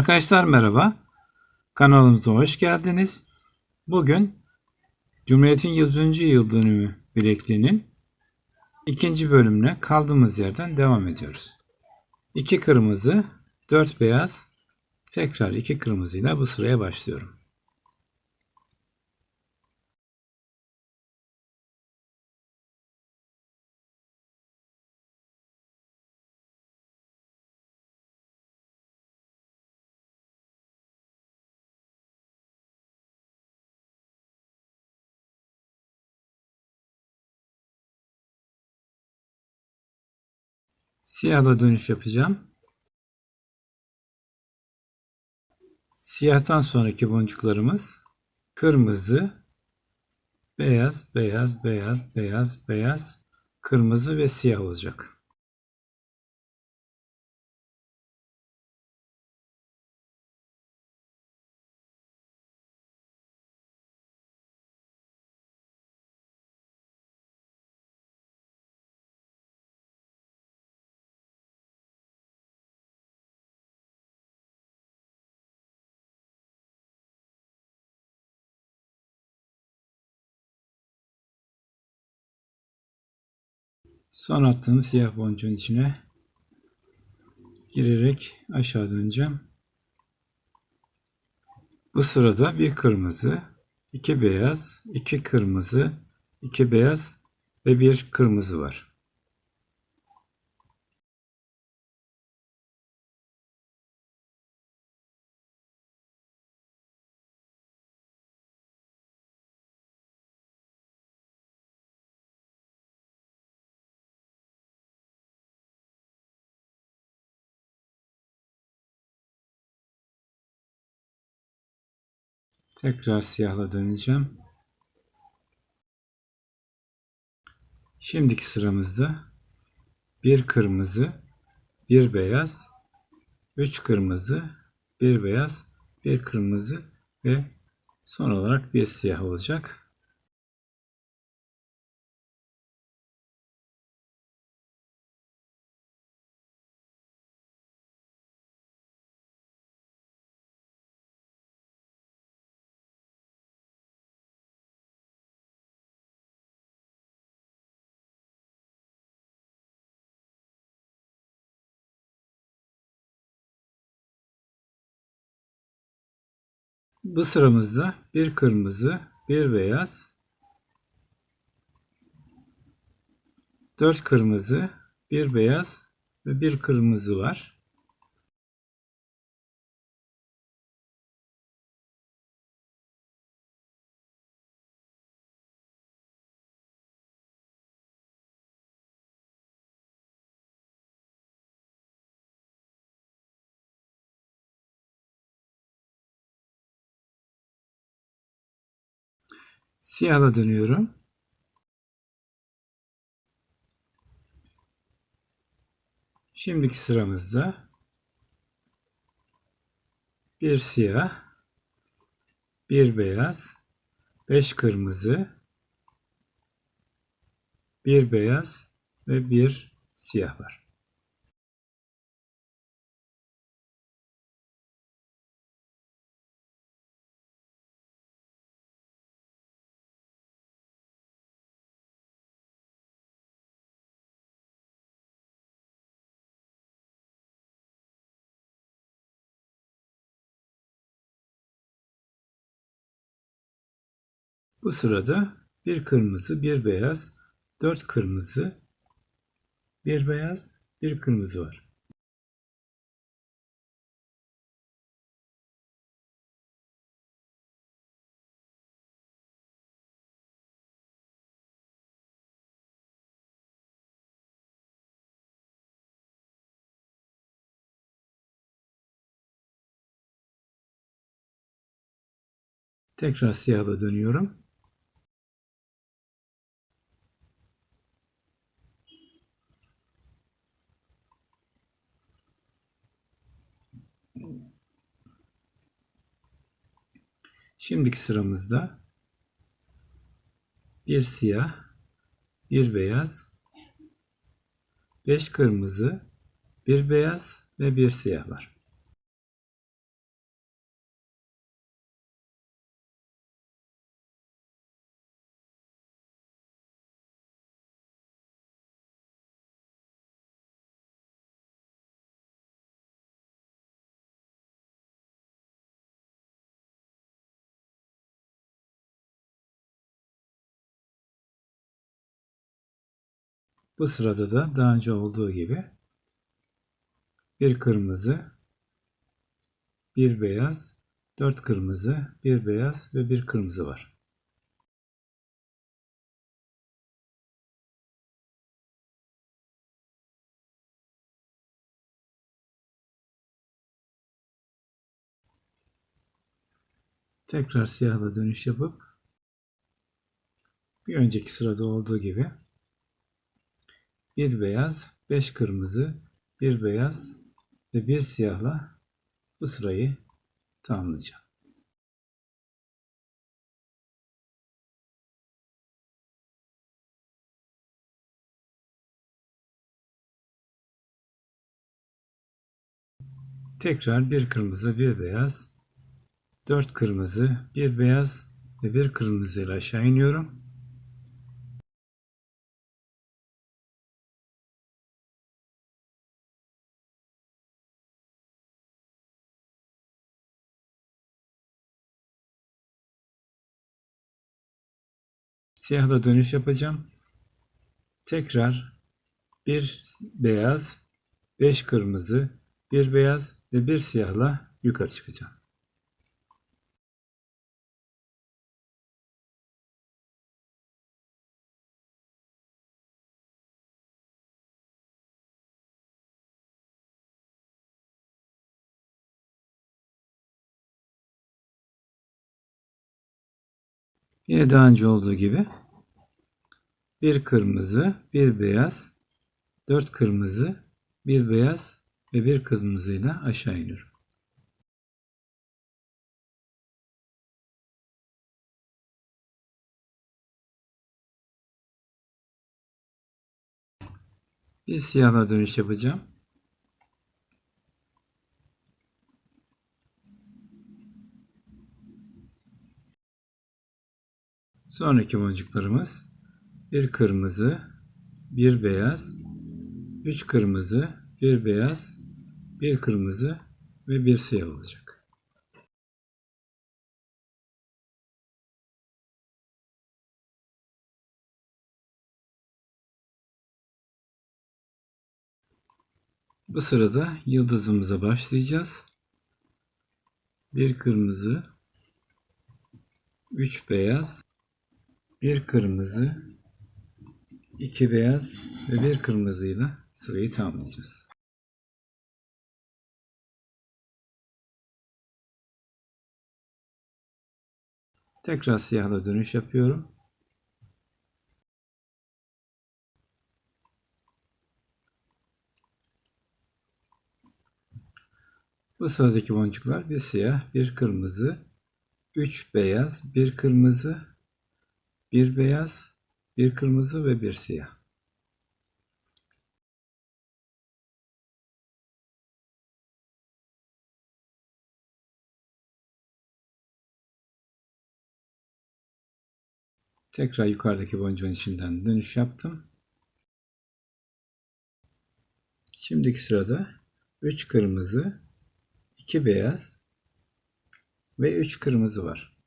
Arkadaşlar merhaba. Kanalımıza hoş geldiniz. Bugün Cumhuriyet'in 100. yıl dönümü bilekliğinin ikinci bölümüne kaldığımız yerden devam ediyoruz. 2 kırmızı, 4 beyaz, tekrar 2 kırmızıyla bu sıraya başlıyorum. Siyahla dönüş yapacağım. Siyahtan sonraki boncuklarımız kırmızı, beyaz, beyaz, beyaz, beyaz, beyaz, kırmızı ve siyah olacak. Son attığım siyah boncuğun içine girerek aşağı döneceğim. Bu sırada bir kırmızı, iki beyaz, iki kırmızı, iki beyaz ve bir kırmızı var. Tekrar siyahla döneceğim. Şimdiki sıramızda bir kırmızı, bir beyaz, üç kırmızı, bir beyaz, bir kırmızı ve son olarak bir siyah olacak. Bu sıramızda bir kırmızı, bir beyaz, dört kırmızı, bir beyaz ve bir kırmızı var. Siyahla dönüyorum. Şimdiki sıramızda bir siyah, bir beyaz, beş kırmızı, bir beyaz ve bir siyah var. Bu sırada bir kırmızı, bir beyaz, dört kırmızı, bir beyaz, bir kırmızı var. Tekrar siyahla dönüyorum. Şimdiki sıramızda bir siyah, bir beyaz, beş kırmızı, bir beyaz ve bir siyah var. Bu sırada da daha önce olduğu gibi bir kırmızı, bir beyaz, dört kırmızı, bir beyaz ve bir kırmızı var. Tekrar siyahla dönüş yapıp bir önceki sırada olduğu gibi bir beyaz, beş kırmızı, bir beyaz ve bir siyahla bu sırayı tamamlayacağım. Tekrar bir kırmızı, bir beyaz, dört kırmızı, bir beyaz ve bir kırmızı ile aşağı iniyorum. Siyahla dönüş yapacağım. Tekrar bir beyaz, beş kırmızı, bir beyaz ve bir siyahla yukarı çıkacağım. Yine daha önce olduğu gibi bir kırmızı, bir beyaz, dört kırmızı, bir beyaz ve bir kırmızıyla aşağı iniyorum. Bir siyahla dönüş yapacağım. Sonraki boncuklarımız bir kırmızı, bir beyaz, üç kırmızı, bir beyaz, bir kırmızı ve bir siyah olacak. Bu sırada yıldızımıza başlayacağız. Bir kırmızı, üç beyaz, bir kırmızı, iki beyaz ve bir kırmızıyla sırayı tamamlayacağız. Tekrar siyahla dönüş yapıyorum. Bu sıradaki boncuklar bir siyah, bir kırmızı, üç beyaz, bir kırmızı, bir beyaz, bir kırmızı ve bir siyah. Tekrar yukarıdaki boncuğun içinden dönüş yaptım. Şimdiki sırada 3 kırmızı, 2 beyaz ve 3 kırmızı var.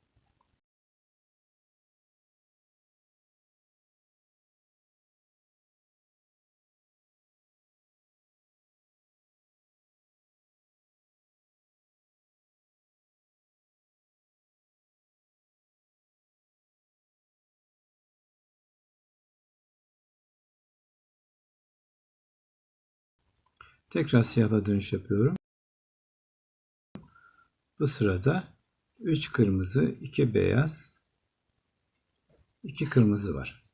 Tekrar siyahla dönüş yapıyorum. Bu sırada 3 kırmızı, 2 beyaz, 2 kırmızı var.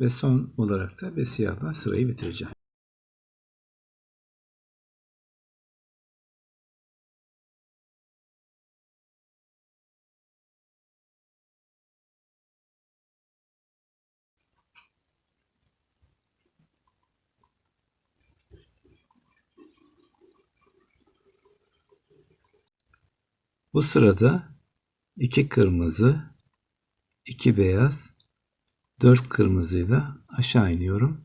Ve son olarak da bir siyahla sırayı bitireceğim. Bu sırada 2 kırmızı, 2 beyaz, 4 kırmızıyla aşağı iniyorum.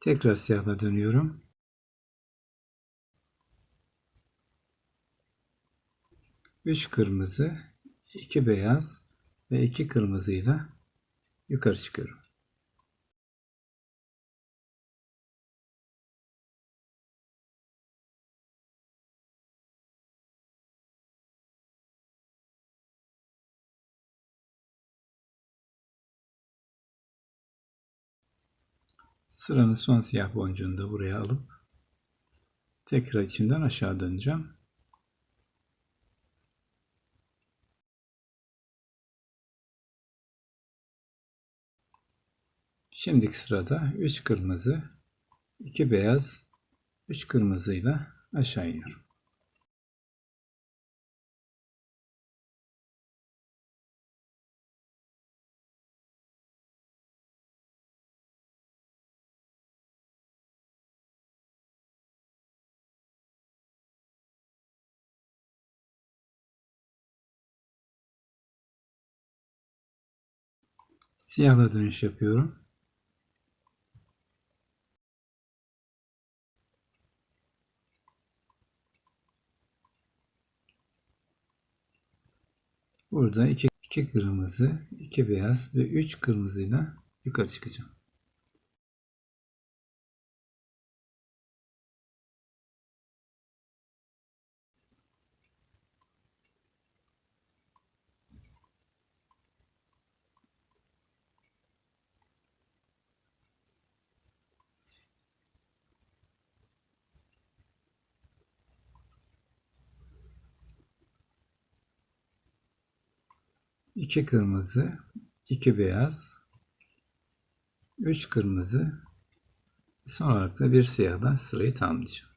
Tekrar siyahla dönüyorum. Üç kırmızı, iki beyaz ve iki kırmızıyla yukarı çıkıyorum. Sıranın son siyah boncuğunu da buraya alıp tekrar içinden aşağı döneceğim. Şimdiki sırada 3 kırmızı, 2 beyaz, 3 kırmızıyla aşağı iniyorum. Siyahla dönüş yapıyorum. Burada iki, iki kırmızı, iki beyaz ve üç kırmızıyla yukarı çıkacağım. İki kırmızı, iki beyaz, üç kırmızı, son olarak da bir siyahla sırayı tamamlayacağım.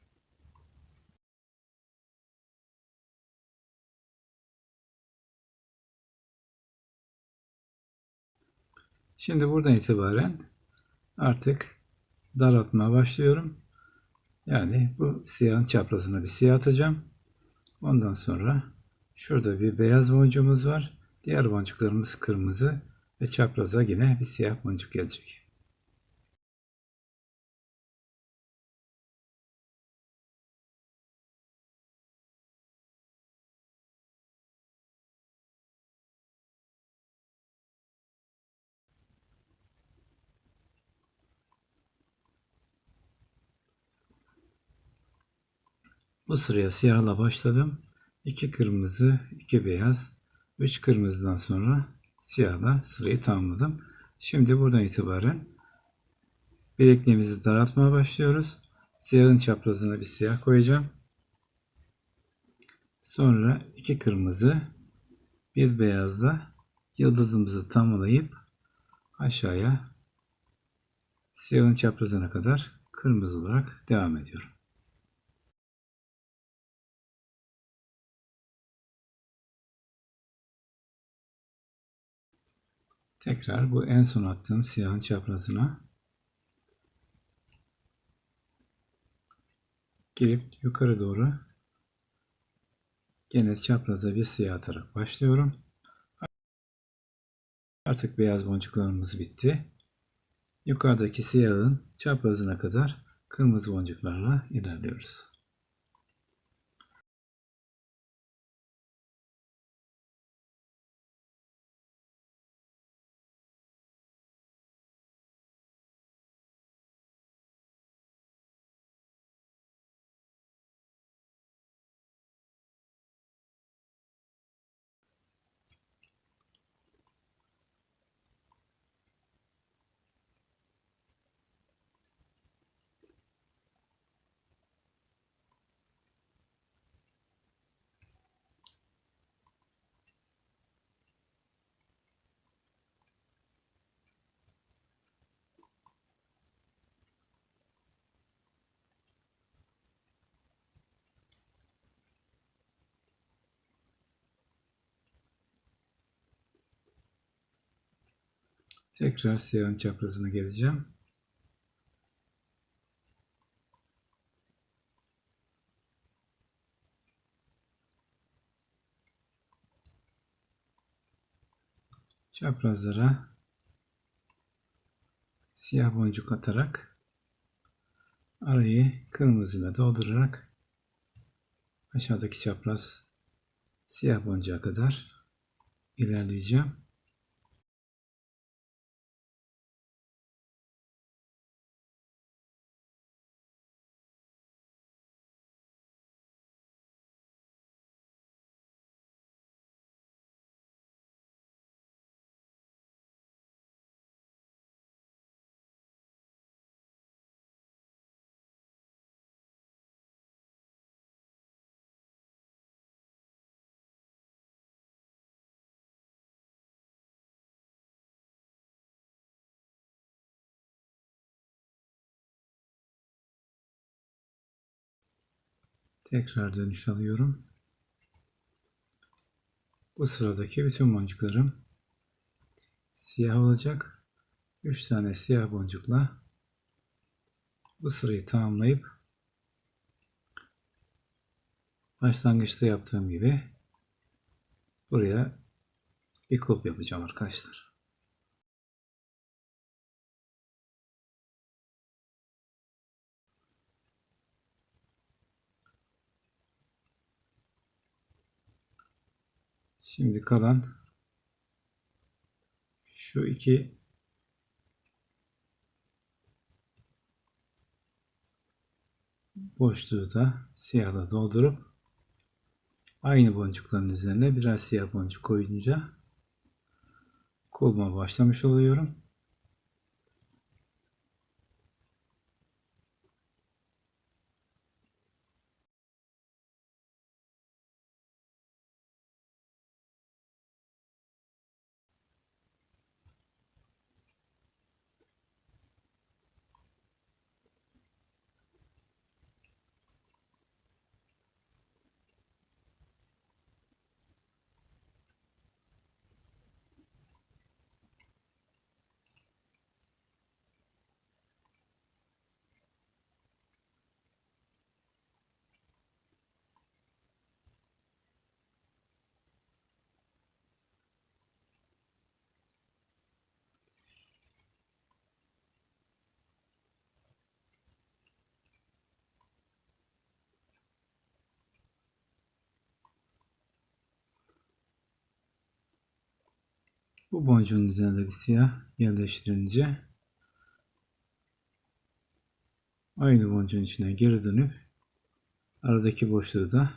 Şimdi buradan itibaren artık daraltmaya başlıyorum. Yani bu siyahın çaprazına bir siyah atacağım. Ondan sonra şurada bir beyaz boncuğumuz var. Diğer boncuklarımız kırmızı ve çapraza yine bir siyah boncuk gelecek. Bu sıraya siyahla başladım. 2 kırmızı, 2 beyaz, 3 kırmızıdan sonra siyahla sırayı tamamladım. Şimdi buradan itibaren bilekliğimizi daraltmaya başlıyoruz. Siyahın çaprazına bir siyah koyacağım. Sonra 2 kırmızı, bir beyazla yıldızımızı tamamlayıp aşağıya siyahın çaprazına kadar kırmızı olarak devam ediyorum. Tekrar bu en son attığım siyahın çaprazına girip yukarı doğru gene çapraza bir siyah atarak başlıyorum. Artık beyaz boncuklarımız bitti. Yukarıdaki siyahın çaprazına kadar kırmızı boncuklarla ilerliyoruz. Tekrar siyahın çaprazına geleceğim. Çaprazlara siyah boncuk atarak arayı kırmızıyla doldurarak aşağıdaki çapraz siyah boncuğa kadar ilerleyeceğim. Tekrar dönüş alıyorum. Bu sıradaki bütün boncuklarım siyah olacak. 3 tane siyah boncukla bu sırayı tamamlayıp başlangıçta yaptığım gibi buraya bir kulp yapacağım arkadaşlar. Şimdi kalan şu iki boşluğu da siyahla doldurup aynı boncukların üzerine birer siyah boncuk koyunca kulma başlamış oluyorum. Bu boncuğun üzerine de bir siyah yerleştirince aynı boncuğun içine geri dönüp aradaki boşluğu da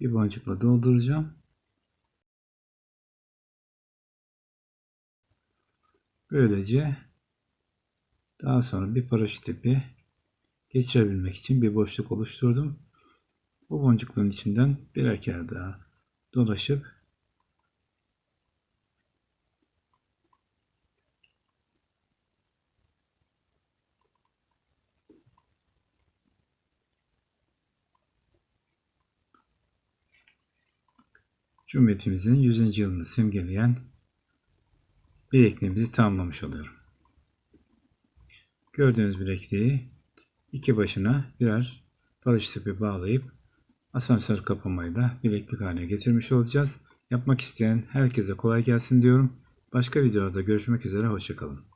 bir boncukla dolduracağım. Böylece daha sonra bir paraşüt ipi geçirebilmek için bir boşluk oluşturdum. Bu boncukların içinden birer kere daha dolaşıp Cumhuriyetimizin 100. yılını simgeleyen bilekliğimizi tamamlamış oluyorum. Gördüğünüz bilekliği iki başına birer barış ipi bağlayıp asansör kapamayla bileklik haline getirmiş olacağız. Yapmak isteyen herkese kolay gelsin diyorum. Başka videolarda görüşmek üzere, hoşçakalın.